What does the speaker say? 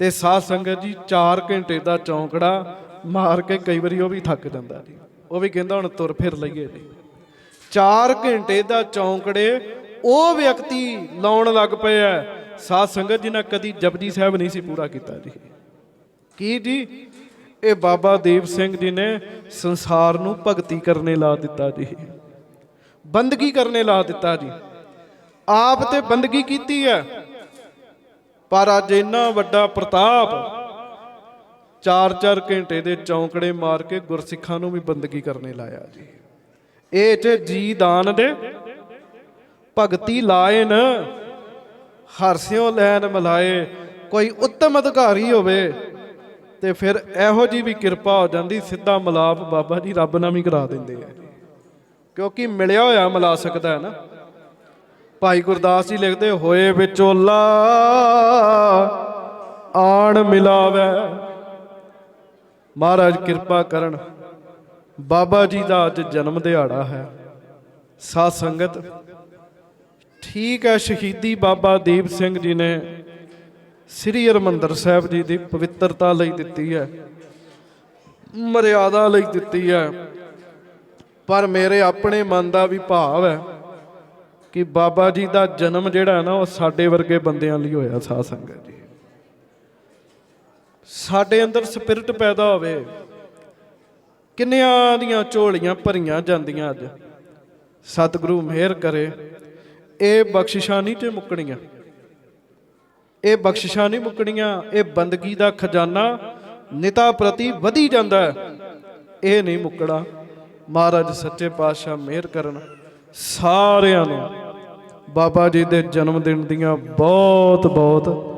ਤੇ ਸਾਧ ਸੰਗਤ ਜੀ 4 ਘੰਟੇ ਦਾ ਚੌਂਕੜਾ ਮਾਰ ਕੇ ਕਈ ਵਾਰੀ ਉਹ ਵੀ ਥੱਕ ਜਾਂਦਾ ਜੀ। ਉਹ ਵੀ ਕਹਿੰਦਾ ਹੁਣ ਤੁਰ ਫਿਰ ਲਈਏ ਜੀ। 4 ਘੰਟੇ ਦਾ ਚੌਂਕੜੇ ਉਹ ਵਿਅਕਤੀ ਲਾਉਣ ਲੱਗ ਪਏ ਪਿਆ ਸਾਧ ਸੰਗਤ ਜੀ ਨੇ ਕਦੀ ਜਪਜੀ ਸਾਹਿਬ ਨਹੀਂ ਸੀ ਪੂਰਾ ਕੀਤਾ ਜੀ। ਕੀ ਜੀ? ਇਹ ਬਾਬਾ ਦੀਪ ਸਿੰਘ ਜੀ ਨੇ ਸੰਸਾਰ ਨੂੰ ਭਗਤੀ ਕਰਨੇ ਲਾ ਦਿੱਤਾ ਜੀ। ਬੰਦਗੀ ਕਰਨੇ ਲਾ ਦਿੱਤਾ ਜੀ। ਆਪ ਤੇ ਬੰਦਗੀ ਕੀਤੀ ਹੈ। ਪਰ ਅੱਜ ਇੰਨਾ ਵੱਡਾ ਪ੍ਰਤਾਪ 4-4 ਘੰਟੇ ਦੇ ਚੌਂਕੜੇ ਮਾਰ ਕੇ ਗੁਰਸਿੱਖਾਂ ਨੂੰ ਵੀ ਬੰਦਗੀ ਕਰਨੇ ਲਾਇਆ ਜੀ। ਇਹ ਚ ਜੀ ਦਾਨ ਦੇ ਭਗਤੀ ਲਾਇਨ ਹਰਸਿਓ ਲੈਨ ਮਲਾਏ, ਕੋਈ ਉੱਤਮ ਅਧਿਕਾਰੀ ਹੋਵੇ ਤੇ ਫਿਰ ਇਹੋ ਜੀ ਵੀ ਕਿਰਪਾ ਹੋ ਜਾਂਦੀ, ਸਿੱਧਾ ਮਲਾਪ ਬਾਬਾ ਜੀ ਰੱਬ ਨਾਲ ਵੀ ਕਰਾ ਦਿੰਦੇ ਆ ਕਿਉਂਕਿ ਮਿਲਿਆ ਹੋਇਆ ਮਿਲਾ ਸਕਦਾ ਹੈ ਨਾ। ਭਾਈ ਗੁਰਦਾਸ ਜੀ ਲਿਖਦੇ ਹੋਏ ਵਿਚੋਲਾ, ਆਣ ਮਿਲਾਵੇ। ਮਹਾਰਾਜ ਕਿਰਪਾ ਕਰਨ, ਬਾਬਾ ਜੀ ਦਾ ਅੱਜ ਜਨਮ ਦਿਹਾੜਾ ਹੈ। ਸਾਧ ਸੰਗਤ, ਠੀਕ ਹੈ ਸ਼ਹੀਦੀ ਬਾਬਾ ਦੀਪ ਸਿੰਘ ਜੀ ਨੇ ਸ੍ਰੀ ਹਰਿਮੰਦਰ ਸਾਹਿਬ ਜੀ ਦੀ ਪਵਿੱਤਰਤਾ ਲਈ ਦਿੱਤੀ ਹੈ, ਮਰਿਆਦਾ ਲਈ ਦਿੱਤੀ ਹੈ। ਪਰ ਮੇਰੇ ਆਪਣੇ ਮਨ ਦਾ ਵੀ ਭਾਵ ਹੈ ਕਿ ਬਾਬਾ ਜੀ ਦਾ ਜਨਮ ਜਿਹੜਾ ਹੈ ਨਾ, ਉਹ ਸਾਡੇ ਵਰਗੇ ਬੰਦਿਆਂ ਲਈ ਹੋਇਆ ਸਾਧ ਸੰਗਤ ਜੀ। ਸਾਡੇ ਅੰਦਰ ਸਪਿਰਿਟ ਪੈਦਾ ਹੋਵੇ, ਕਿੰਨਿਆਂ ਦੀਆਂ ਝੋਲੀਆਂ ਭਰੀਆਂ ਜਾਂਦੀਆਂ ਅੱਜ। ਸਤਿਗੁਰੂ ਮਿਹਰ ਕਰੇ, ਇਹ ਬਖਸ਼ਿਸ਼ਾਂ ਨਹੀਂ ਤੇ ਮੁੱਕਣੀਆਂ। ਇਹ ਬਖਸ਼ਿਸ਼ਾਂ ਨਹੀਂ ਮੁੱਕਣੀਆਂ, ਇਹ ਬੰਦਗੀ ਦਾ ਖਜ਼ਾਨਾ ਨਿਤਾ ਪ੍ਰਤੀ ਵਧੀ ਜਾਂਦਾ ਇਹ ਨਹੀਂ ਮੁੱਕਣਾ। ਮਹਾਰਾਜ ਸੱਚੇ ਪਾਤਸ਼ਾਹ ਮਿਹਰ ਕਰਨ। ਸਾਰਿਆਂ ਨੂੰ। ਬਾਬਾ ਜੀ ਦੇ ਜਨਮ ਦਿਨ ਦੀਆਂ ਬਹੁਤ ਬਹੁਤ